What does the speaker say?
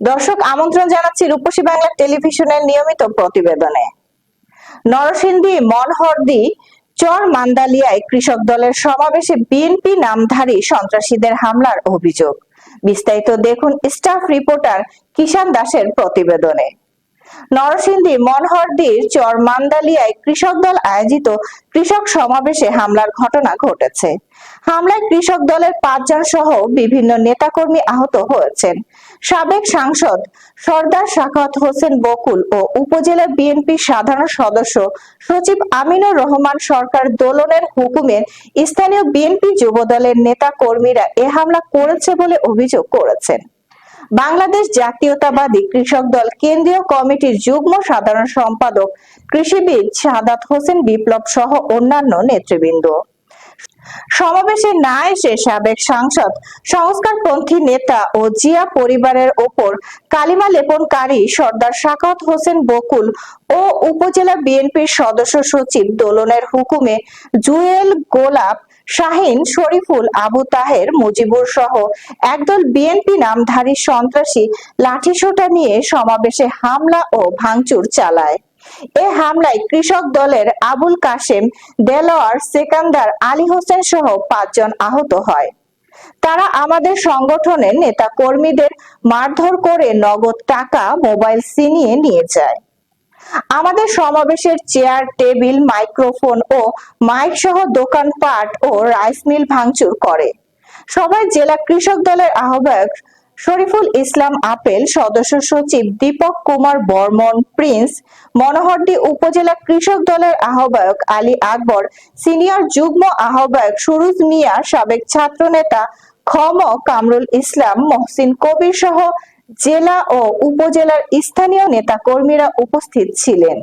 দর্শক, আমন্ত্রণ জানাচ্ছি রূপসী বাংলা টেলিভিশনের নিয়মিত প্রতিবেদনে। নরসিংদী মনহরদি চর মান্দালিয়ায় কৃষক দলের সমাবেশে বিএনপি নামধারী সন্ত্রাসীদের হামলার অভিযোগ। বিস্তারিত দেখুন স্টাফ রিপোর্টার কিষান দাসের প্রতিবেদনে। নরসিংদী মনহরদির চর মান্দালিয়ায় কৃষক দল আয়োজিত কৃষক সমাবেশে হামলার ঘটনা ঘটেছে। হামলায় কৃষক দলের পাঁচজন সহ বিভিন্ন নেতাকর্মী আহত হয়েছেন। সাবেক সাংসদ সর্দার শাখাত হোসেন বকুল ও উপজেলা বিএনপি সাধারণ সদস্য সচিব আমিনুর রহমান সরকার দোলনের হুকুমে স্থানীয় বিএনপি যুবদলের নেতা কর্মীরা এ হামলা করেছে বলে অভিযোগ করেছেন। বাংলাদেশ জাতীয়তাবাদী কৃষক দল কেন্দ্রীয় কমিটির যুগ্ম সাধারণ সম্পাদক কৃষিবিদ সাদাত হোসেন বিপ্লব সহ অন্যান্য নেতৃবৃন্দ। সমাবেশে না এসে সাবেক সাংসদ, সংস্কারপন্থী নেতা ও জিয়া পরিবারের ওপর কালিমা লেপনকারী সর্দার শাকাত হোসেন বকুল ও উপজেলা বিএনপির সদস্য সচিব দোলনের হুকুমে জুয়েল গোলাপ শাহিন, শরীফুল, আবু তাহের, মুজিবুর সহ একদল বিএনপি নামধারী সন্ত্রাসী লাঠিসোঁটা নিয়ে সমাবেশে হামলা ও ভাঙচুর চালায়। এ হামলায় কৃষক দলের আবুল কাশেম, দেলোয়ার, সেকান্দার, আলী হোসেন সহ পাঁচজন আহত হয়। তারা আমাদের সংগঠনের নেতা কর্মীদের মারধর করে নগদ টাকা, মোবাইল ছিনিয়ে নিয়ে যায়। আমাদের সমাবেশের চেয়ার, টেবিল, মাইক্রোফোন ও মাইক সহ দোকানপাট ও রাইস মিল ভাঙচুর করে। সবাই জেলা কৃষক দলের আহ্বায়ক শরীফুল ইসলাম আপেল, সদস্য সচিব দীপক কুমার বর্মন, প্রিন্স মনোহরদী উপজেলা কৃষক দলের আহ্বায়ক আলী আকবর, সিনিয়র যুগ্ম আহ্বায়ক সুরুজ মিয়া, সাবেক ছাত্রনেতা খম কামরুল ইসলাম, মহসিন কবির সহ জেলা ও উপজেলার স্থানীয় নেতাকর্মীরা উপস্থিত ছিলেন।